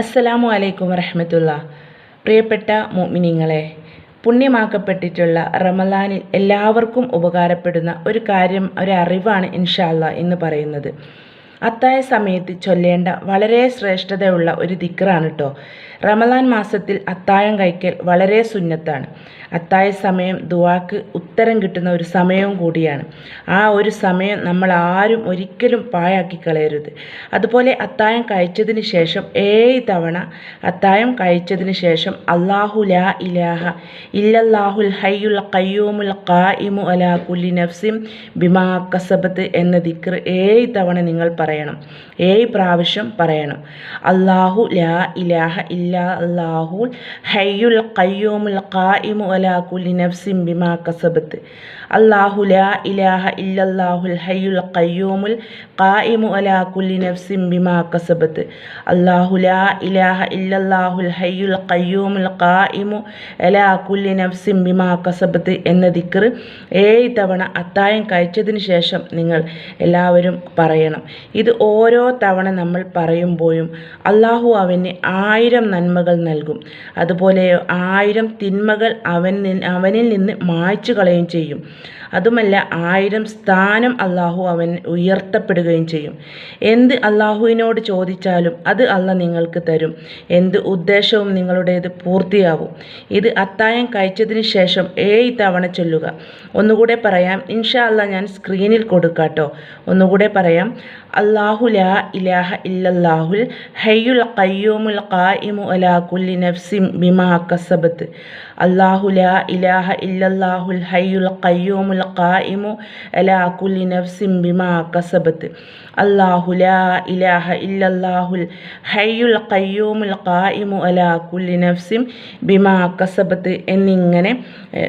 അസ്സലാമു അലൈക്കും വറഹമത്തുള്ള. പ്രിയപ്പെട്ട മോമിനിങ്ങളെ പുണ്യമാക്കപ്പെട്ടിട്ടുള്ള റമലാനിൽ എല്ലാവർക്കും ഉപകാരപ്പെടുന്ന ഒരു കാര്യം ഒരു അറിവാണ് ഇൻഷാല്ല എന്ന് പറയുന്നത്. അത്തായ സമയത്ത് ചൊല്ലേണ്ട വളരെ ശ്രേഷ്ഠതയുള്ള ഒരു ദിക്റാണ് കേട്ടോ റമലാൻ മാസത്തിൽ അത്തായം കഴിക്കൽ വളരെ സുന്നത്താണ്. അത്തായ സമയം ദുവാക്ക് ഉത്തരം കിട്ടുന്ന ഒരു സമയവും കൂടിയാണ്. ആ ഒരു സമയം നമ്മൾ ആരും ഒരിക്കലും പാഴാക്കി കളയരുത്. അതുപോലെ അത്തായം കഴിച്ചതിന് ശേഷം ഏഴ് തവണ അത്തായം കഴിച്ചതിന് ശേഷം അള്ളാഹു ലാ ഇലാഹ ഇല്ലല്ലാഹുൽ ഹയ്യുൽ ഖയ്യൂമുൽ ഖായിമു അലാ കുല്ലി നഫ്സിം ബിമാ കസബത്ത് എന്ന ദിക്ർ ഏഴ് തവണ നിങ്ങൾ പറയണം. ഏഴ് പ്രാവശ്യം പറയണം. അള്ളാഹു ലാ ഇലാഹ ഇല്ലാ അള്ളാഹുൽ ഹയ്യുൽ ഖയ്യൂമുൽ ഖായിമു അലാ കുല്ലി നഫ്സിം ബിമാ കസബത്ത് അള്ളാഹു ലാ ഇലാഹ ഇല്ലല്ലാഹുൽ ഹയ്യുൽ ഖയ്യൂമുൽ ഖായിമു അലാ കുല്ലി നഫ്സിം ബിമാ കസബത്ത് അള്ളാഹു ലാ ഇലാഹ ഇല്ലല്ലാഹുൽ ഹയ്യുൽ ഖയ്യൂമുൽ ഖായിമു അലാ കുല്ലി നഫ്സിം ബിമാ കസബത്ത് എന്ന ദിക്ർ ഏഴ് തവണ അത്തായം കഴിച്ചതിന് ശേഷം നിങ്ങൾ എല്ലാവരും പറയണം. ഇത് ഓരോ തവണ നമ്മൾ പറയുമ്പോഴും അള്ളാഹു അവന് ആയിരം നന്മകൾ നൽകും. അതുപോലെ ആയിരം തിന്മകൾ അവൻ അവനിൽ നിന്ന് മായ്ച്ചു കളയുകയും ചെയ്യും. അതുമല്ല ആയിരം സ്ഥാനം അള്ളാഹു അവൻ ഉയർത്തപ്പെടുകയും ചെയ്യും. എന്ത് അള്ളാഹുവിനോട് ചോദിച്ചാലും അത് അല്ല നിങ്ങൾക്ക് തരും. എന്ത് ഉദ്ദേശവും നിങ്ങളുടേത് പൂർത്തിയാവും. ഇത് അത്തായം കഴിച്ചതിന് ശേഷം ഏഴ് തവണ ചൊല്ലുക. ഒന്നുകൂടെ പറയാം ഇൻഷാ അല്ല ഞാൻ സ്ക്രീനിൽ കൊടുക്കാട്ടോ. ഒന്നുകൂടെ പറയാം അള്ളാഹു ലാ ഇലാഹ ഇല്ലല്ലാഹുൽ ഹയ്യുൽ ഖയ്യൂമുൽ ഖായിമു അലാ കുല്ലി നഫ്സിം ബിമാ കസബത്ത്. അള്ളാഹു ലാ ഇലാഹ ഇല്ലല്ലാഹുൽ ഹയ്യുൽ ഖയ്യൂമുൽ ഖായിമു അലാ കുല്ലി بما ബിമാ الله لا ലാ ഇലാഹ ഇല്ലല്ലാഹുൽ ഹയ്യുൽ ഖയ്യൂമുൽ ഖായിമു അലാ കുല്ലി نفس ബിമാ كسبت. എന്നിങ്ങനെ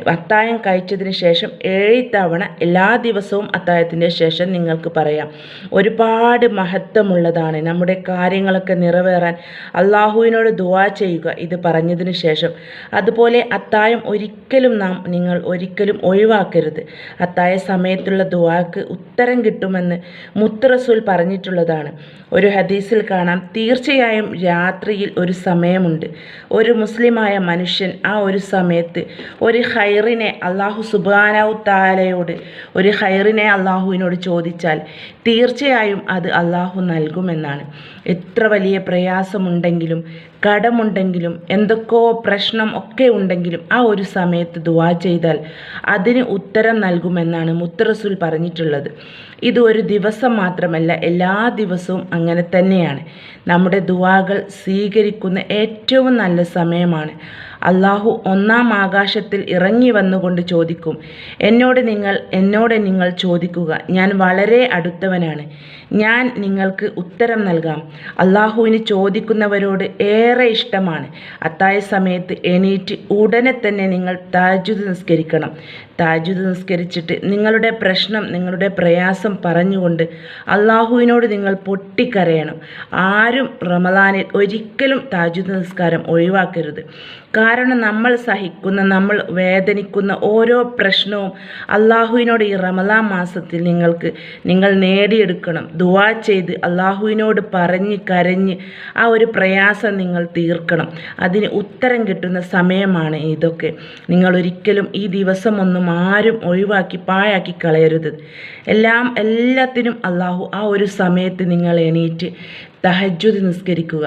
അത്തായം കഴിച്ചതിന് ശേഷം ഏഴ് തവണ എല്ലാ ദിവസവും അത്തായത്തിന്റെ ശേഷം നിങ്ങൾക്ക് പറയാം. ഒരുപാട് മഹത്വമുള്ളതാണ് നമ്മുടെ കാര്യങ്ങളൊക്കെ നിറവേറാൻ. അള്ളാഹുവിനോട് ദുവാ ചെയ്യുക ഇത് പറഞ്ഞതിന് ശേഷം. അതുപോലെ അത്തായം ഒരിക്കലും നാം നിങ്ങൾ ഒരിക്കലും ഒഴിവാക്കരുത്. അത്തായ സമയത്തുള്ള ദുവാക്ക് ഉത്തരം കിട്ടുമെന്ന് മുത്തറസുൽ പറഞ്ഞിട്ടുള്ളതാണ്. ഒരു ഹദീസിൽ കാണാം തീർച്ചയായും രാത്രിയിൽ ഒരു സമയമുണ്ട്. ഒരു മുസ്ലിമായ മനുഷ്യൻ ആ ഒരു സമയത്ത് ഒരു ഹൈറിനെ അള്ളാഹു സുബാനാവു താലയോട് ഒരു ഹൈറിനെ അള്ളാഹുവിനോട് ചോദിച്ചാൽ തീർച്ചയായും അത് അള്ളാഹു നൽകുമെന്നാണ്. എത്ര വലിയ പ്രയാസമുണ്ടെങ്കിലും കടമുണ്ടെങ്കിലും എന്തൊക്കെയോ പ്രശ്നം ഒക്കെ ഉണ്ടെങ്കിലും ആ ഒരു സമയത്ത് ദുവാ ചെയ്താൽ അതിന് ഉത്തരം നൽകുമെന്നാണ് മുത്തറസുൽ പറഞ്ഞിട്ടുള്ളത്. ഇത് ഒരു ദിവസം മാത്രമല്ല എല്ലാ ദിവസവും അങ്ങനെ തന്നെയാണ്. നമ്മുടെ ദുവാകൾ സ്വീകരിക്കുന്ന ഏറ്റവും നല്ല സമയമാണ്. അള്ളാഹു ഒന്നാം ആകാശത്തിൽ ഇറങ്ങി വന്നുകൊണ്ട് ചോദിക്കും എന്നോട് നിങ്ങൾ എന്നോട് നിങ്ങൾ ചോദിക്കുക ഞാൻ വളരെ അടുത്തവനാണ്. ഞാൻ നിങ്ങൾക്ക് ഉത്തരം നൽകാം. അള്ളാഹുവിന് ചോദിക്കുന്നവരോട് ഏറെ ഇഷ്ടമാണ്. അത്തായ സമയത്ത് എണീറ്റ് ഉടനെ തന്നെ നിങ്ങൾ താജുദ് നിസ്കരിക്കണം. താജുദ് നിസ്കരിച്ചിട്ട് നിങ്ങളുടെ പ്രശ്നം നിങ്ങളുടെ പ്രയാസം പറഞ്ഞുകൊണ്ട് അള്ളാഹുവിനോട് നിങ്ങൾ പൊട്ടിക്കരയണം. ആരും റമദാനിൽ ഒരിക്കലും താജുദ് നിസ്കാരം ഒഴിവാക്കരുത്. കാരണം നമ്മൾ സഹിക്കുന്ന നമ്മൾ വേദനിക്കുന്ന ഓരോ പ്രശ്നവും അള്ളാഹുവിനോട് ഈ റമലാ മാസത്തിൽ നിങ്ങൾക്ക് നിങ്ങൾ നേടിയെടുക്കണം. ദുവാ ചെയ്ത് അള്ളാഹുവിനോട് പറഞ്ഞ് കരഞ്ഞ് ആ ഒരു പ്രയാസം നിങ്ങൾ തീർക്കണം. അതിന് ഉത്തരം കിട്ടുന്ന സമയമാണ് ഇതൊക്കെ. നിങ്ങൾ ഒരിക്കലും ഈ ദിവസമൊന്നും ആരും ഒഴിവാക്കി പാഴാക്കി കളയരുത്. എല്ലാം എല്ലാത്തിനും അള്ളാഹു ആ ഒരു സമയത്ത് നിങ്ങൾ എണീറ്റ് തഹജുദ് നിസ്കരിക്കുക.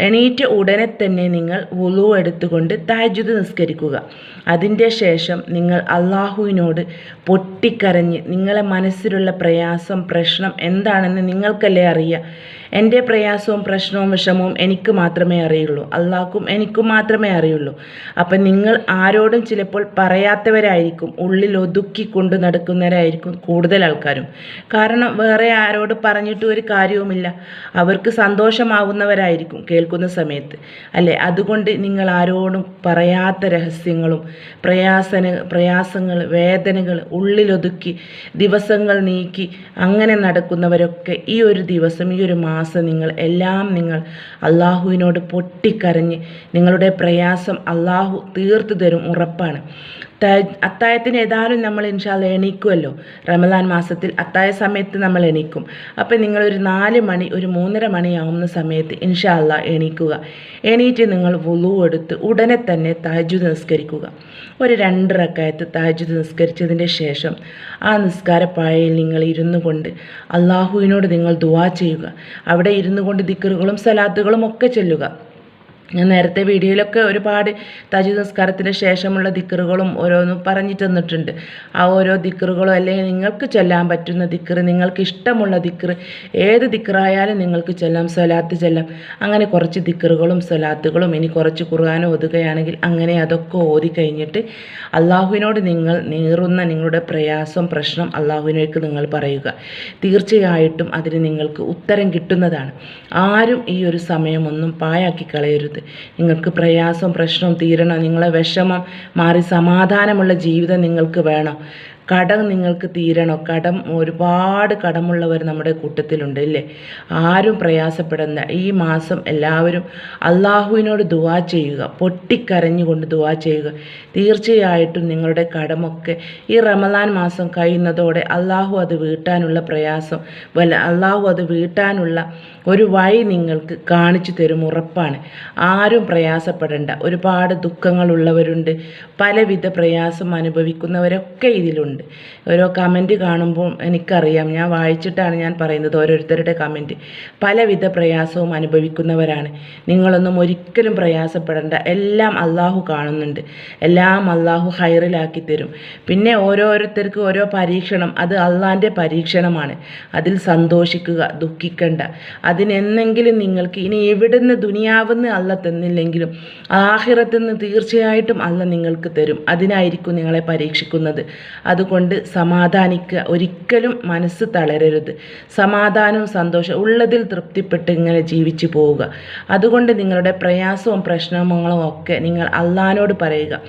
എണീറ്റ് ഉടനെ തന്നെ നിങ്ങൾ വുളു എടുത്തുകൊണ്ട് തഹജുദ് നിസ്കരിക്കുക. അതിന്റെ ശേഷം നിങ്ങൾ അള്ളാഹുവിനോട് പൊട്ടിക്കരഞ്ഞ് നിങ്ങളെ മനസ്സിലുള്ള പ്രയാസം പ്രശ്നം എന്താണെന്ന് നിങ്ങൾക്കല്ലേ അറിയുക എന്റെ പ്രയാസവും പ്രശ്നവും വിഷമവും എനിക്ക് മാത്രമേ അറിയുള്ളൂ. അള്ളാഹ്ക്കും എനിക്കും മാത്രമേ അറിയുള്ളൂ. അപ്പം നിങ്ങൾ ആരോടും ചിലപ്പോൾ പറയാത്തവരായിരിക്കും. ഉള്ളിൽ ഒതുക്കി കൊണ്ടു നടക്കുന്നവരായിരിക്കും കൂടുതൽ ആൾക്കാരും. കാരണം വേറെ ആരോട് പറഞ്ഞിട്ട് ഒരു കാര്യവുമില്ല. അവർക്ക് സന്തോഷമാകുന്നവരായിരിക്കും കേൾക്കുന്ന സമയത്ത്. അല്ലേ? അതുകൊണ്ട് നിങ്ങൾ ആരോടും പറയാത്ത രഹസ്യങ്ങളും പ്രയാസന പ്രയാസങ്ങൾ വേദനകൾ ഉള്ളിലൊതുക്കി ദിവസങ്ങൾ നീക്കി അങ്ങനെ നടക്കുന്നവരൊക്കെ ഈ ഒരു ദിവസം ഈ ഒരു മാസം നിങ്ങൾ എല്ലാം നിങ്ങൾ അള്ളാഹുവിനോട് പൊട്ടിക്കരഞ്ഞ് നിങ്ങളുടെ പ്രയാസം അള്ളാഹു തീർത്തു തരും ഉറപ്പാണ്. അത്തായത്തിന് ഏതായാലും നമ്മൾ ഇൻഷാല്ല എണീക്കുമല്ലോ റമദാൻ മാസത്തിൽ അത്തായ സമയത്ത് നമ്മൾ എണീക്കും. അപ്പം നിങ്ങളൊരു നാല് മണി ഒരു മൂന്നര മണിയാവുന്ന സമയത്ത് ഇൻഷാല്ല എണീക്കുക. എണീറ്റ് നിങ്ങൾ വുളു എടുത്ത് ഉടനെ തന്നെ താജു നിസ്കരിക്കുക. ഒരു രണ്ട് താജു നിസ്കരിച്ചതിന്റെ ശേഷം ആ നിസ്കാരപ്പായയിൽ നിങ്ങൾ ഇരുന്നു കൊണ്ട് അള്ളാഹുവിനോട് നിങ്ങൾ ദുവാ ചെയ്യുക. അവിടെ ഇരുന്നു കൊണ്ട് ദിക്കറുകളും സലാത്തുകളും ഒക്കെ ചെല്ലുക. ഞാൻ നേരത്തെ വീഡിയോയിലൊക്കെ ഒരുപാട് തജു നിസ്കാരത്തിന് ശേഷമുള്ള ദിക്കറുകളും ഓരോന്നും പറഞ്ഞിട്ട് തന്നിട്ടുണ്ട്. ആ ഓരോ ദിക്കറുകളും അല്ലെങ്കിൽ നിങ്ങൾക്ക് ചൊല്ലാൻ പറ്റുന്ന ദിക്കറ് നിങ്ങൾക്ക് ഇഷ്ടമുള്ള ദിക്കറ് ഏത് ദിക്കറായാലും നിങ്ങൾക്ക് ചൊല്ലാം സ്വലാത്ത് ചൊല്ലാം. അങ്ങനെ കുറച്ച് ദിക്കറുകളും സ്വലാത്തുകളും ഇനി കുറച്ച് കുറുകാനും ഓതുകയാണെങ്കിൽ അങ്ങനെ അതൊക്കെ ഓതി കഴിഞ്ഞിട്ട് അള്ളാഹുവിനോട് നിങ്ങൾ നീറുന്ന നിങ്ങളുടെ പ്രയാസം പ്രശ്നം അള്ളാഹുവിനേക്ക് നിങ്ങൾ പറയുക. തീർച്ചയായിട്ടും അതിന് നിങ്ങൾക്ക് ഉത്തരം കിട്ടുന്നതാണ്. ആരും ഈ ഒരു സമയമൊന്നും പായാക്കി കളയരുത്. നിങ്ങൾക്ക് പ്രയാസം പ്രശ്നം തീരണം. നിങ്ങളെ വിഷമം മാറി സമാധാനമുള്ള ജീവിതം നിങ്ങൾക്ക് വേണം. കടം നിങ്ങൾക്ക് തീരണോ? കടം ഒരുപാട് കടമുള്ളവർ നമ്മുടെ കൂട്ടത്തിലുണ്ട് ഇല്ലേ? ആരും പ്രയാസപ്പെടുന്ന ഈ മാസം എല്ലാവരും അള്ളാഹുവിനോട് ദുവാ ചെയ്യുക. പൊട്ടിക്കരഞ്ഞുകൊണ്ട് ദുവാ ചെയ്യുക. തീർച്ചയായിട്ടും നിങ്ങളുടെ കടമൊക്കെ ഈ റമദാൻ മാസം കഴിയുന്നതോടെ അള്ളാഹു അത് വീട്ടാനുള്ള പ്രയാസം വല്ല അള്ളാഹു അത് വീട്ടാനുള്ള ഒരു വഴി നിങ്ങൾക്ക് കാണിച്ചു തരും ഉറപ്പാണ്. ആരും പ്രയാസപ്പെടേണ്ട. ഒരുപാട് ദുഃഖങ്ങളുള്ളവരുണ്ട്. പലവിധ പ്രയാസം അനുഭവിക്കുന്നവരൊക്കെ ഇതിലുണ്ട്. ഓരോ കമന്റ് കാണുമ്പോൾ എനിക്കറിയാം. ഞാൻ വായിച്ചിട്ടാണ് ഞാൻ പറയുന്നത് ഓരോരുത്തരുടെ കമന്റ് പലവിധ പ്രയാസവും അനുഭവിക്കുന്നവരാണ്. നിങ്ങളൊന്നും ഒരിക്കലും പ്രയാസപ്പെടേണ്ട. എല്ലാം അള്ളാഹു കാണുന്നുണ്ട്. എല്ലാം അള്ളാഹു ഹൈറിലാക്കി തരും. പിന്നെ ഓരോരുത്തർക്കും ഓരോ പരീക്ഷണം. അത് അള്ളാന്റെ പരീക്ഷണമാണ്. അതിൽ സന്തോഷിക്കുക ദുഃഖിക്കണ്ട. അതിനെന്നെങ്കിലും നിങ്ങൾക്ക് ഇനി എവിടുന്ന് ദുനിയാവെന്ന് അല്ല തന്നില്ലെങ്കിലും ആഹിറത്തുനിന്ന് തീർച്ചയായിട്ടും അല്ല നിങ്ങൾക്ക് തരും. അതിനായിരിക്കും നിങ്ങളെ പരീക്ഷിക്കുന്നത്. അതുകൊണ്ട് സമാധാനിക്കുക. ഒരിക്കലും മനസ്സ് തളരരുത്. സമാധാനവും സന്തോഷം ഉള്ളതിൽ തൃപ്തിപ്പെട്ട് ഇങ്ങനെ ജീവിച്ചു പോവുക. അതുകൊണ്ട് നിങ്ങളുടെ പ്രയാസവും പ്രശ്നങ്ങളും ഒക്കെ നിങ്ങൾ അള്ളഹാനോട് പറയുക.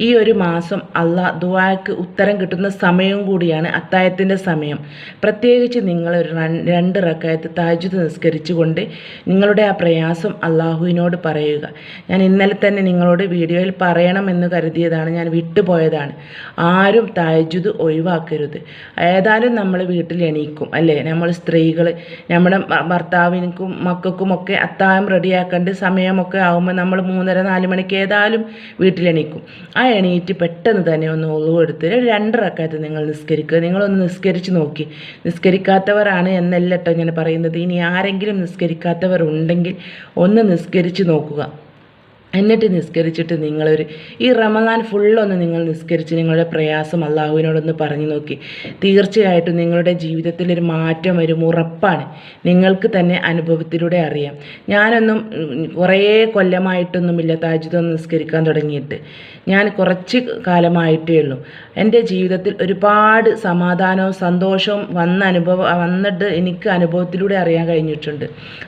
ഈ ഒരു മാസം അള്ളാഹ് ദുവാക്ക് ഉത്തരം കിട്ടുന്ന സമയവും കൂടിയാണ് അത്തായത്തിന്റെ സമയം. പ്രത്യേകിച്ച് നിങ്ങൾ ഒരു രണ്ട് റക്കായത്ത് താജു നിസ്കരിച്ചുകൊണ്ട് നിങ്ങളുടെ ആ പ്രയാസം അള്ളാഹുവിനോട് പറയുക. ഞാൻ ഇന്നലെ തന്നെ നിങ്ങളോട് വീഡിയോയിൽ പറയണമെന്ന് കരുതിയതാണ്. ഞാൻ വിട്ടുപോയതാണ്. ആരും താജുദ് ഒഴിവാക്കരുത്. ഏതായാലും നമ്മൾ വീട്ടിൽ എണീക്കും അല്ലേ? നമ്മൾ സ്ത്രീകൾ നമ്മുടെ ഭർത്താവിനും മക്കൾക്കും ഒക്കെ അത്താഴം റെഡിയാക്കേണ്ട സമയമൊക്കെ ആകുമ്പോൾ നമ്മൾ മൂന്നര നാല് മണിക്ക് ഏതായാലും വീട്ടിലെണീക്കും ആ എണീറ്റ് പെട്ടെന്ന് തന്നെ ഒന്ന് ഒളിവെടുത്ത് രണ്ട് റക്കാത്ത് നിങ്ങൾ നിസ്കരിക്കുക. നിങ്ങളൊന്ന് നിസ്കരിച്ച് നോക്കി. നിസ്കരിക്കാത്തവരാണ് എന്നല്ല കേട്ടോ ഞാൻ പറയുന്നത്. ഇനി ആരെങ്കിലും നിസ്കരിക്കാത്തവർ ഉണ്ടെങ്കിൽ ഒന്ന് നിസ്കരിച്ച് നോക്കുക. എന്നിട്ട് നിസ്കരിച്ചിട്ട് നിങ്ങളൊരു ഈ റമദാൻ ഫുള്ളൊന്ന് നിങ്ങൾ നിസ്കരിച്ച് നിങ്ങളുടെ പ്രയാസം അള്ളാഹുവിനോടൊന്ന് പറഞ്ഞു നോക്കി. തീർച്ചയായിട്ടും നിങ്ങളുടെ ജീവിതത്തിൽ ഒരു മാറ്റം വരും ഉറപ്പാണ്. നിങ്ങൾക്ക് തന്നെ അനുഭവത്തിലൂടെ അറിയാം. ഞാനൊന്നും കുറേ കൊല്ലമായിട്ടൊന്നുമില്ല താജിദൊന്നും നിസ്കരിക്കാൻ തുടങ്ങിയിട്ട്. ഞാൻ കുറച്ച് കാലമായിട്ടേ ഉള്ളൂ. എന്റെ ജീവിതത്തിൽ ഒരുപാട് സമാധാനവും സന്തോഷവും വന്ന അനുഭവം വന്നിട്ട് എനിക്ക് അനുഭവത്തിലൂടെ അറിയാൻ കഴിഞ്ഞിട്ടുണ്ട്.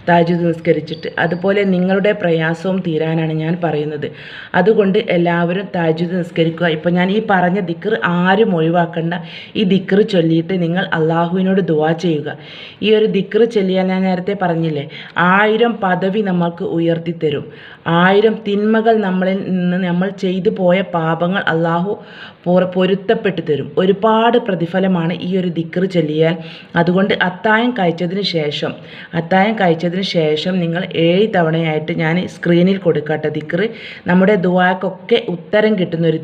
താജുദ് നിസ്കരിച്ചിട്ട്. അതുപോലെ നിങ്ങളുടെ പ്രയാസവും തീരാനാണ് ഞാൻ പറയുന്നത്. അതുകൊണ്ട് എല്ലാവരും താജുദ് നിസ്കരിക്കുക. ഇപ്പോൾ ഞാൻ ഈ പറഞ്ഞ ദിക്കർ ആരും ഒഴിവാക്കണ്ട. ഈ ദിക്കർ ചൊല്ലിയിട്ട് നിങ്ങൾ അള്ളാഹുവിനോട് ദുവാ ചെയ്യുക. ഈ ഒരു ദിക്കർ ചൊല്ലിയാൽ ഞാൻ നേരത്തെ പറഞ്ഞില്ലേ ആയിരം പദവി നമ്മൾക്ക് ഉയർത്തിത്തരും. ആയിരം തിന്മകൾ നമ്മളിൽ നിന്ന് നമ്മൾ ചെയ്തു പോയ പാപങ്ങൾ അള്ളാഹു പൊരുത്തപ്പെട്ടു തരും. ഒരുപാട് പ്രതിഫലമാണ് ഈ ഒരു ദിക്കർ ചൊല്ലിയാൽ. അതുകൊണ്ട് അത്തായം കഴിച്ചതിന് ശേഷം അത്തായം കഴിച്ചതിന് ശേഷം നിങ്ങൾ ഏഴ് തവണയായിട്ട് ഞാൻ സ്ക്രീനിൽ കൊടുക്കട്ടെ ദിക്കർ നമ്മുടെ ദുവാക്കൊക്കെ ഉത്തരം കിട്ടുന്ന ഒരു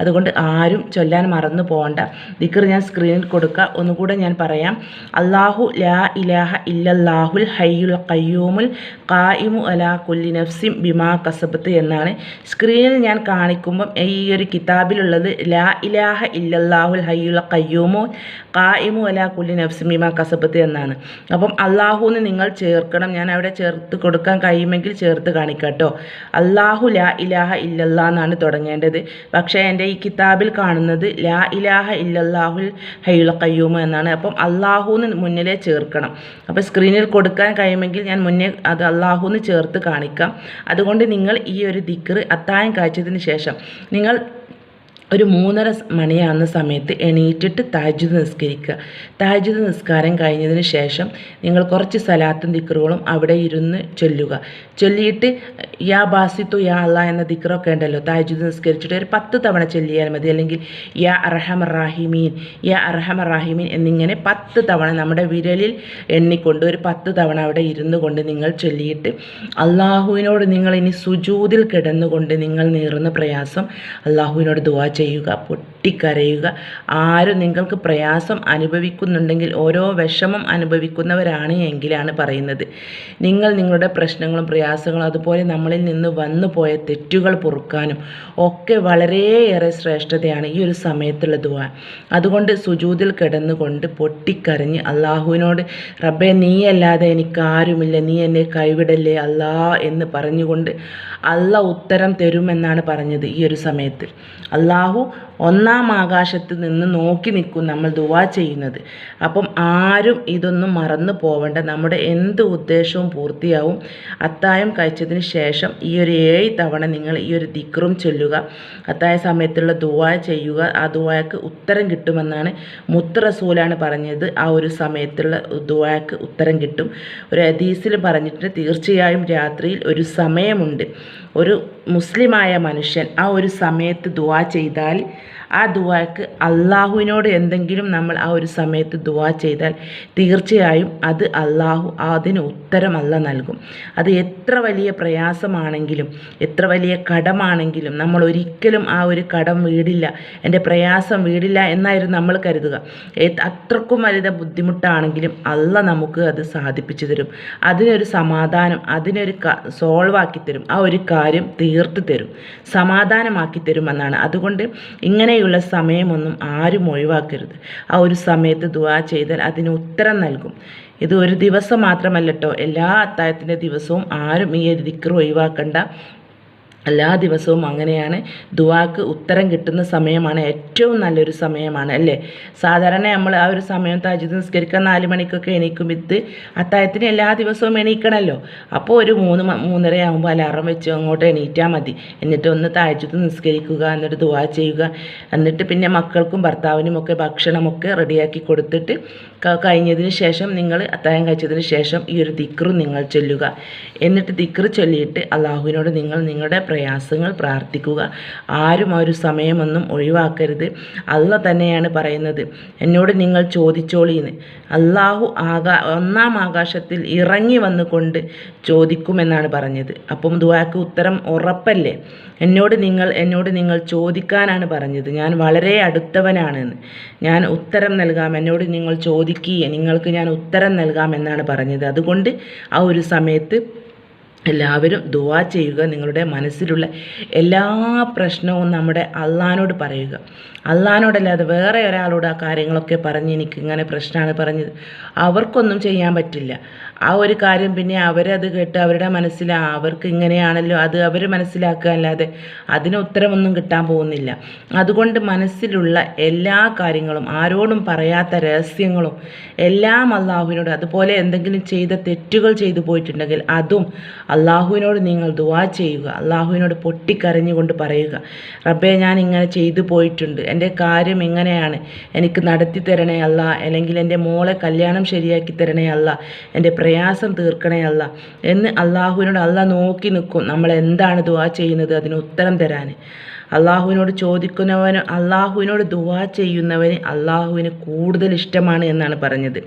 അതുകൊണ്ട് ആരും ചൊല്ലാൻ മറന്നു പോകണ്ട ദിക്കർ ഞാൻ സ്ക്രീനിൽ കൊടുക്കുക ഒന്നുകൂടെ ഞാൻ പറയാം. അള്ളാഹു ലാ ഇലാഹ ഇല്ലല്ലാഹുൽ ഹയ്യുൽ കയ്യൂമുൽ കായിമു അലാ കുല്ലി നഫ്സിം ബിമാ കസബത്ത് എന്നാണ്. സ്ക്രീനിൽ ഞാൻ കാണിക്കുമ്പം ഈ ഒരു കിതാബിലുള്ളത് ലാ ഇലാഹ ഇല്ലല്ലാഹുൽ ഹയ്യുൽ കയ്യൂമു കായിമു അലാ കുല്ലി നഫ്സിം ബിമാ കസബത്ത് എന്നാണ്. അപ്പം അള്ളാഹുന്ന് നിങ്ങൾ ചേർക്കണം. ഞാൻ അവിടെ ചേർത്ത് കൊടുക്കാൻ കഴിയുമെങ്കിൽ ചേർത്ത് കാണിക്കാട്ടോ. അള്ളാഹു ലാ ഇലാഹ ഇല്ലല്ലാ എന്നാണ് തുടങ്ങേണ്ടത്. പക്ഷേ എന്റെ ഈ കിതാബിൽ കാണുന്നത് ലാ ഇലാഹ ഇല്ലല്ലാഹുൽ ഹയ്യുൽ കയ്യൂമ എന്നാണ്. അപ്പം അള്ളാഹുന്ന് മുന്നിലെ ചേർക്കണം. അപ്പോൾ സ്ക്രീനിൽ കൊടുക്കാൻ കഴിയുമെങ്കിൽ ഞാൻ മുന്നേ അത് അള്ളാഹുന്ന് ചേർത്ത് കാണിക്കാം. അതുകൊണ്ട് നിങ്ങൾ ഈ ഒരു ദിക്കർ അത്തായം കാഴ്ചതിന് ശേഷം നിങ്ങൾ ഒരു മൂന്നര മണിയാകുന്ന സമയത്ത് എണീറ്റിട്ട് താജ്ജുദ് നിസ്കരിക്കുക. താജ്ജുദ് നിസ്കാരം കഴിഞ്ഞതിന് ശേഷം നിങ്ങൾ കുറച്ച് സലാത്തും ദിക്റുകളും അവിടെ ഇരുന്ന് ചൊല്ലുക. ചൊല്ലിയിട്ട് യാ ബാസിത്തു യാ അല്ല എന്ന ദിക്റൊക്കെ ഉണ്ടല്ലോ. താജ്ജുദ് നിസ്കരിച്ചിട്ട് ഒരു പത്ത് തവണ ചൊല്ലിയാൽ മതി. അല്ലെങ്കിൽ യാ അർഹമ റാഹിമീൻ യാ അർഹമ റാഹിമീൻ എന്നിങ്ങനെ പത്ത് തവണ നമ്മുടെ വിരലിൽ എണ്ണിക്കൊണ്ട് ഒരു പത്ത് തവണ അവിടെ ഇരുന്ന് കൊണ്ട് നിങ്ങൾ ചൊല്ലിയിട്ട് അള്ളാഹുവിനോട് നിങ്ങൾ ഇനി സുജൂതിൽ കിടന്നുകൊണ്ട് നിങ്ങൾ നേറുന്ന പ്രയാസം അള്ളാഹുവിനോട് ദുവാ ചെയ്യുക പൊട്ടിക്കരയുക. ആരും നിങ്ങൾക്ക് പ്രയാസം അനുഭവിക്കുന്നുണ്ടെങ്കിൽ ഓരോ വിഷമം അനുഭവിക്കുന്നവരാണ് എങ്കിലാണ് പറയുന്നത്. നിങ്ങൾ നിങ്ങളുടെ പ്രശ്നങ്ങളും പ്രയാസങ്ങളും അതുപോലെ നമ്മളിൽ നിന്ന് വന്നു പോയ തെറ്റുകൾ പൊറുക്കാനും ഒക്കെ വളരെയേറെ ശ്രേഷ്ഠതയാണ് ഈ ഒരു സമയത്തുള്ള ദുവാ അതുകൊണ്ട് സുജൂതിൽ കിടന്നുകൊണ്ട് പൊട്ടിക്കരഞ്ഞ് അള്ളാഹുവിനോട് റബ്ബെ നീയല്ലാതെ എനിക്കാരുമില്ല നീ എന്നെ കൈവിടല്ലേ അല്ലാ എന്ന് പറഞ്ഞുകൊണ്ട് അല്ല ഉത്തരം തരുമെന്നാണ് പറഞ്ഞത് ഈ ഒരു സമയത്ത്. അള്ളാഹു ഒന്നാം ആകാശത്ത് നിന്ന് നോക്കി നിൽക്കും നമ്മൾ ദുവാ ചെയ്യുന്നത്. അപ്പം ആരും ഇതൊന്നും മറന്നു പോവേണ്ട. നമ്മുടെ എന്ത് ഉദ്ദേശവും പൂർത്തിയാവും. അത്തായം കഴിച്ചതിന് ശേഷം ഈ ഒരു ഏഴ് തവണ നിങ്ങൾ ഈ ഒരു ദിക്റും ചൊല്ലുക. അത്തായ സമയത്തുള്ള ദുവാ ചെയ്യുക. ആ ദുവായക്ക് ഉത്തരം കിട്ടുമെന്നാണ് മുത്തറസൂലാണ് പറഞ്ഞത്. ആ ഒരു സമയത്തുള്ള ദുവായക്ക് ഉത്തരം കിട്ടും. ഒരു ഹദീസിൽ പറഞ്ഞിട്ട് തീർച്ചയായും രാത്രിയിൽ ഒരു സമയമുണ്ട്. ഒരു മുസ്ലിമായ മനുഷ്യൻ ആ ഒരു സമയത്ത് ദുവാ ചെയ്താൽ ആ ദുവാക്ക് അള്ളാഹുവിനോട് എന്തെങ്കിലും നമ്മൾ ആ ഒരു സമയത്ത് ദുവാ ചെയ്താൽ തീർച്ചയായും അത് അള്ളാഹു അതിന് ഉത്തരം അല്ല നൽകും. അത് എത്ര വലിയ പ്രയാസമാണെങ്കിലും എത്ര വലിയ കടമാണെങ്കിലും നമ്മൾ ഒരിക്കലും ആ ഒരു കടം വീടില്ല. എന്റെ പ്രയാസം വീടില്ല എന്നായിരുന്നു നമ്മൾ കരുതുക. അത്രക്കും വലുത ബുദ്ധിമുട്ടാണെങ്കിലും അല്ല നമുക്ക് അത് സാധിപ്പിച്ചു തരും. അതിനൊരു സമാധാനം അതിനൊരു സോൾവ് ആക്കി തരും. ആ ഒരു കാര്യം തീർത്തു തരും. സമാധാനമാക്കി തരുമെന്നാണ്. അതുകൊണ്ട് ഇങ്ങനെയുള്ള സമയമൊന്നും ആരും ഒഴിവാക്കരുത്. ആ ഒരു സമയത്ത് ദുവാ ചെയ്താൽ അതിന് ഉത്തരം നൽകും. ഇത് ഒരു ദിവസം മാത്രമല്ലട്ടോ എല്ലാ അത്താഴത്തിന്റെ ദിവസവും ആരും ഈ ദിക്ർ ഒഴിവാക്കണ്ട. എല്ലാ ദിവസവും അങ്ങനെയാണ്. ദുവാക്ക് ഉത്തരം കിട്ടുന്ന സമയമാണ് ഏറ്റവും നല്ലൊരു സമയമാണ് അല്ലേ? സാധാരണ നമ്മൾ ആ ഒരു സമയം താജിദ് നിസ്കരിക്കാൻ നാല് മണിക്കൊക്കെ എണീക്കും ഇത് അത്താഴത്തിന് എല്ലാ ദിവസവും എണീക്കണമല്ലോ അപ്പോൾ ഒരു മൂന്ന് മൂന്നര ആകുമ്പോൾ അലാറം വെച്ച് അങ്ങോട്ട് എണീറ്റാൽ മതി. എന്നിട്ട് ഒന്ന് താഴ്ചത്ത് നിസ്കരിക്കുക എന്നിട്ട് ദുവാ ചെയ്യുക. എന്നിട്ട് പിന്നെ മക്കൾക്കും ഭർത്താവിനുമൊക്കെ ഭക്ഷണമൊക്കെ റെഡിയാക്കി കൊടുത്തിട്ട് കഴിഞ്ഞതിന് ശേഷം നിങ്ങൾ അത്താഴം കഴിച്ചതിന് ശേഷം ഈ ഒരു ദിക്റും നിങ്ങൾ ചൊല്ലുക. എന്നിട്ട് ദിക്റ് ചൊല്ലിയിട്ട് അള്ളാഹുവിനോട് നിങ്ങൾ നിങ്ങളുടെ പ്രയാസങ്ങൾ പ്രാർത്ഥിക്കുക. ആരും ആ ഒരു സമയമൊന്നും ഒഴിവാക്കരുത്. അല്ല തന്നെയാണ് പറയുന്നത്. എന്നോട് നിങ്ങൾ ചോദിച്ചോളീന്ന് അള്ളാഹു ആകാ ഒന്നാം ആകാശത്തിൽ ഇറങ്ങി വന്നുകൊണ്ട് ചോദിക്കുമെന്നാണ് പറഞ്ഞത്. അപ്പം ദുവാക്ക് ഉത്തരം ഉറപ്പല്ലേ? എന്നോട് നിങ്ങൾ എന്നോട് നിങ്ങൾ ചോദിക്കാനാണ് പറഞ്ഞത്. ഞാൻ വളരെ അടുത്തവനാണെന്ന് ഞാൻ ഉത്തരം നൽകാം. എന്നോട് നിങ്ങൾ ചോദിക്കുക നിങ്ങൾക്ക് ഞാൻ ഉത്തരം നൽകാം എന്നാണ് പറഞ്ഞത്. അതുകൊണ്ട് ആ ഒരു സമയത്ത് എല്ലാവരും ദുവാ ചെയ്യുക. നിങ്ങളുടെ മനസ്സിലുള്ള എല്ലാ പ്രശ്നവും നമ്മുടെ അള്ളഹാനോട് പറയുക. അള്ളഹാനോടല്ലാതെ വേറെ ഒരാളോട് ആ കാര്യങ്ങളൊക്കെ പറഞ്ഞ് എനിക്ക് ഇങ്ങനെ പ്രശ്നമാണ് പറഞ്ഞത്. അവർക്കൊന്നും ചെയ്യാൻ പറ്റില്ല. ആ ഒരു കാര്യം പിന്നെ അവരത് കേട്ട് അവരുടെ മനസ്സിൽ അവർക്ക് ഇങ്ങനെയാണല്ലോ അത് അവർ മനസ്സിലാക്കുക അല്ലാതെ അതിന് ഉത്തരമൊന്നും കിട്ടാൻ പോകുന്നില്ല. അതുകൊണ്ട് മനസ്സിലുള്ള എല്ലാ കാര്യങ്ങളും ആരോടും പറയാത്ത രഹസ്യങ്ങളും എല്ലാം അള്ളാഹുവിനോട് അതുപോലെ എന്തെങ്കിലും ചെയ്ത തെറ്റുകൾ ചെയ്തു പോയിട്ടുണ്ടെങ്കിൽ അതും അള്ളാഹുവിനോട് നിങ്ങൾ ദുവാ ചെയ്യുക. അള്ളാഹുവിനോട് പൊട്ടിക്കരഞ്ഞുകൊണ്ട് പറയുക. റബ്ബെ ഞാൻ ഇങ്ങനെ ചെയ്തു പോയിട്ടുണ്ട്. എന്റെ കാര്യം എങ്ങനെയാണ് എനിക്ക് നടത്തി തരണേ അല്ല അല്ലെങ്കിൽ എന്റെ മോളെ കല്യാണം ശരിയാക്കി തരണേ അല്ല എന്റെ പ്രയാസം തീർക്കണേ അല്ല എന്ന് അള്ളാഹുവിനോട് അല്ല നോക്കി നിൽക്കും. നമ്മൾ എന്താണ് ദുവാ ചെയ്യുന്നത്? അതിന് ഉത്തരം തരാൻ. അള്ളാഹുവിനോട് ചോദിക്കുന്നവന് അള്ളാഹുവിനോട് ദുവാ ചെയ്യുന്നവന് അള്ളാഹുവിന് കൂടുതൽ ഇഷ്ടമാണ് എന്നാണ് പറഞ്ഞത്.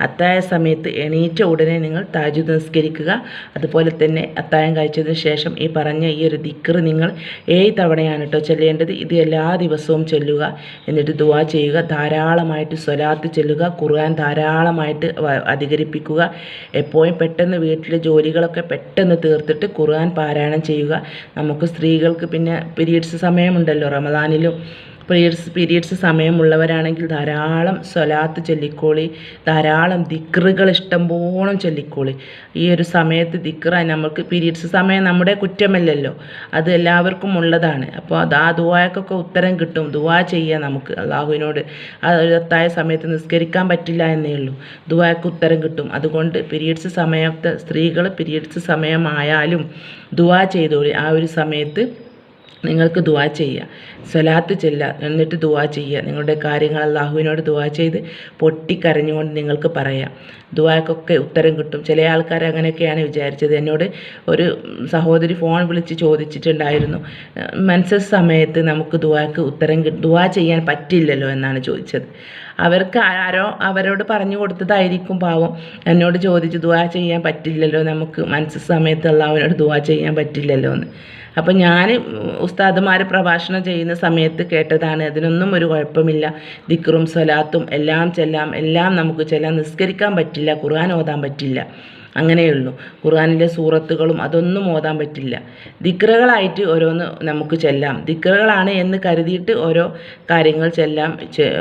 അത്തായ സമയത്ത് എണീറ്റ ഉടനെ നിങ്ങൾ താജു നിസ്കരിക്കുക. അതുപോലെ തന്നെ അത്തായം കഴിച്ചതിന് ശേഷം ഈ പറഞ്ഞ ഈ ഒരു ദിക്കർ നിങ്ങൾ ഏഴ് തവണയാണ് കേട്ടോ ചെല്ലേണ്ടത്. ഇത് എല്ലാ ദിവസവും ചെല്ലുക. എന്നിട്ട് ദുവാ ചെയ്യുക. ധാരാളമായിട്ട് സ്വലാത്ത് ചെല്ലുക. ഖുർആൻ ധാരാളമായിട്ട് അധികരിപ്പിക്കുക. എപ്പോഴും പെട്ടെന്ന് വീട്ടിലെ ജോലികളൊക്കെ പെട്ടെന്ന് തീർത്തിട്ട് ഖുർആൻ പാരായണം ചെയ്യുക. നമുക്ക് സ്ത്രീകൾക്ക് പിന്നെ പീരീഡ്സ് സമയമുണ്ടല്ലോ. റമദാനിലും പീരീഡ്സ് പീരീഡ്സ് സമയമുള്ളവരാണെങ്കിൽ ധാരാളം സ്വലാത്ത് ചൊല്ലിക്കോളി ധാരാളം ദിക്റുകൾ ഇഷ്ടംപോണം ചൊല്ലിക്കോളി. ഈ ഒരു സമയത്ത് ദിക്റ നമുക്ക് പീരീഡ്സ് സമയം നമ്മുടെ കുറ്റമല്ലല്ലോ. അത് എല്ലാവർക്കും ഉള്ളതാണ്. അപ്പോൾ അത് ആ ദുവായക്കൊക്കെ ഉത്തരം കിട്ടും. ദുവാ ചെയ്യുക നമുക്ക്. അള്ളാഹുവിനോട് ആ ഒരു തത്തായ സമയത്ത് നിസ്കരിക്കാൻ പറ്റില്ല എന്നേ ഉള്ളൂ. ദുവായ്ക്ക് ഉത്തരം കിട്ടും. അതുകൊണ്ട് പീരീഡ്സ് സമയത്ത് സ്ത്രീകൾ പീരീഡ്സ് സമയമായാലും ദുവാ ചെയ്തോളി. ആ ഒരു സമയത്ത് നിങ്ങൾക്ക് ദുവാ ചെയ്യുക. സ്വലാത്ത് ചെല്ലുക എന്നിട്ട് ദുവാ ചെയ്യുക. നിങ്ങളുടെ കാര്യങ്ങൾ അള്ളാഹുവിനോട് ദുവാ ചെയ്ത് പൊട്ടിക്കരഞ്ഞുകൊണ്ട് നിങ്ങൾക്ക് പറയാം. ദുവാക്കൊക്കെ ഉത്തരം കിട്ടും. ചില ആൾക്കാർ അങ്ങനെയൊക്കെയാണ് വിചാരിച്ചത്. എന്നോട് ഒരു സഹോദരി ഫോൺ വിളിച്ച് ചോദിച്ചിട്ടുണ്ടായിരുന്നു മനസ്സസ് സമയത്ത് നമുക്ക് ദുവാക്ക് ഉത്തരം ദുവാ ചെയ്യാൻ പറ്റില്ലല്ലോ എന്നാണ് ചോദിച്ചത്. അവർക്ക് ആരോ അവരോട് പറഞ്ഞു കൊടുത്തതായിരിക്കും പാവം. എന്നോട് ചോദിച്ച് ദുവാ ചെയ്യാൻ പറ്റില്ലല്ലോ നമുക്ക് മനസ്സ സമയത്ത് അള്ളാഹുവിനോട് ദുവാ ചെയ്യാൻ പറ്റില്ലല്ലോ എന്ന്. അപ്പം ഞാൻ ഉസ്താദുമാർ പ്രഭാഷണം ചെയ്യുന്ന സമയത്ത് കേട്ടതാണ് അതിനൊന്നും ഒരു കുഴപ്പമില്ല. ദിക്റും സ്വലാത്തും എല്ലാം ചെല്ലാം എല്ലാം നമുക്ക് ചെല്ലാം നിസ്കരിക്കാൻ പറ്റില്ല ഖുർആൻ ഓതാൻ പറ്റില്ല. അങ്ങനെയുള്ളൂ. ഖുർആാനിലെ സൂറത്തുകളും അതൊന്നും ഓതാൻ പറ്റില്ല. ദിക്രകളായിട്ട് ഓരോന്ന് നമുക്ക് ചെല്ലാം. ദിക്രകളാണ് എന്ന് കരുതിയിട്ട് ഓരോ കാര്യങ്ങൾ ചെല്ലാം.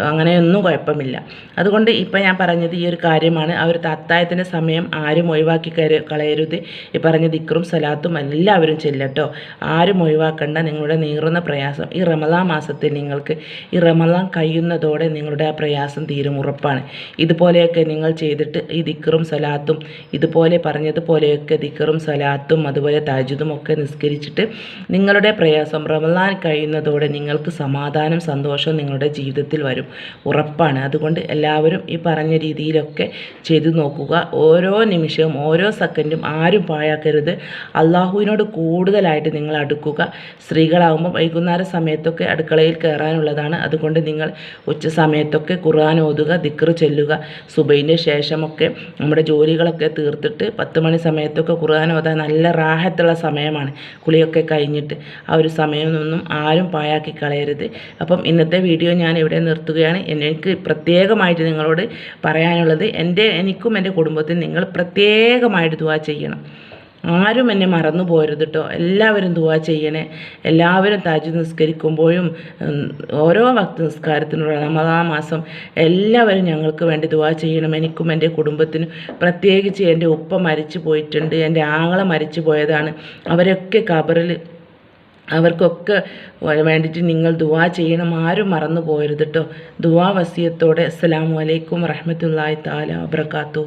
അങ്ങനെയൊന്നും കുഴപ്പമില്ല. അതുകൊണ്ട് ഇപ്പം ഞാൻ പറഞ്ഞത് ഈ ഒരു കാര്യമാണ്. ആ ഒരു അത്തായത്തിന്റെ സമയം ആരും ഒഴിവാക്കി കളയരുത്. ഈ പറഞ്ഞ ദിക്റും സലാത്തും എല്ലാവരും ചെല്ലട്ടോ. ആരും ഒഴിവാക്കേണ്ട. നിങ്ങളുടെ നീറുന്ന പ്രയാസം. ഈ റമദാൻ മാസത്തിൽ നിങ്ങൾക്ക് ഈ റമദാൻ കഴിയുന്നതോടെ നിങ്ങളുടെ ആ പ്രയാസം തീരും ഉറപ്പാണ്. ഇതുപോലെയൊക്കെ നിങ്ങൾ ചെയ്തിട്ട് ഈ ദിക്റും സലാത്തും ഇതുപോലെ പറഞ്ഞതുപോലെയൊക്കെ ദിക്കറും സലാത്തും അതുപോലെ താജുദും ഒക്കെ നിസ്കരിച്ചിട്ട് നിങ്ങളുടെ പ്രയാസം റമലാൻ കഴിയുന്നതോടെ നിങ്ങൾക്ക് സമാധാനം സന്തോഷം നിങ്ങളുടെ ജീവിതത്തിൽ വരും. ഉറപ്പാണ്. അതുകൊണ്ട് എല്ലാവരും ഈ പറഞ്ഞ രീതിയിലൊക്കെ ചെയ്തു നോക്കുക. ഓരോ നിമിഷവും ഓരോ സെക്കൻഡും ആരും പാഴാക്കരുത്. അള്ളാഹുവിനോട് കൂടുതലായിട്ട് നിങ്ങൾ അടുക്കുക. സ്ത്രീകളാകുമ്പോൾ വൈകുന്നേര സമയത്തൊക്കെ അടുക്കളയിൽ കയറാനുള്ളതാണ്. അതുകൊണ്ട് നിങ്ങൾ ഉച്ച സമയത്തൊക്കെ ഖുർആൻ ഓതുക ദിക്കറ് ചെല്ലുക. സുബൈന്റെ ശേഷമൊക്കെ നമ്മുടെ ജോലികളൊക്കെ തീർത്തിട്ട് പത്ത് മണി സമയത്തൊക്കെ ഖുർആൻ ഓതാൻ നല്ല റാഹത്തുള്ള സമയമാണ്. കുളിയൊക്കെ കഴിഞ്ഞിട്ട് ആ ഒരു സമയമൊന്നും ആരും പായാക്കി കളയരുത്. അപ്പം ഇന്നത്തെ വീഡിയോ ഞാൻ ഇവിടെ നിർത്തുകയാണ്. എനിക്ക് പ്രത്യേകമായിട്ട് നിങ്ങളോട് പറയാനുള്ളത് എന്റെ എനിക്കും എന്റെ കുടുംബത്തിനും നിങ്ങൾ പ്രത്യേകമായിട്ട് ദുവാ ചെയ്യണം. ആരും എന്നെ മറന്നു പോരുത് കേട്ടോ എല്ലാവരും ദുവാ ചെയ്യണേ. എല്ലാവരും താജ് നിസ്കരിക്കുമ്പോഴും ഓരോ ഭക്ത നിസ്കാരത്തിനുള്ള റമദാ മാസം എല്ലാവരും ഞങ്ങൾക്ക് വേണ്ടി ദുവാ ചെയ്യണം. എനിക്കും എന്റെ കുടുംബത്തിനും പ്രത്യേകിച്ച് എന്റെ ഉപ്പ മരിച്ചു പോയിട്ടുണ്ട്. എന്റെ ആങ്ങളെ മരിച്ചു പോയതാണ്. അവരൊക്കെ കബറിൽ അവർക്കൊക്കെ വേണ്ടിയിട്ട് നിങ്ങൾ ദുവാ ചെയ്യണം. ആരും മറന്നു പോയരുത് കേട്ടോ ദുവാ വസിയത്തോടെ അസ്സലാമു അലൈക്കും റഹ്മത്തുള്ളാഹി താല വബർക്കാത്തു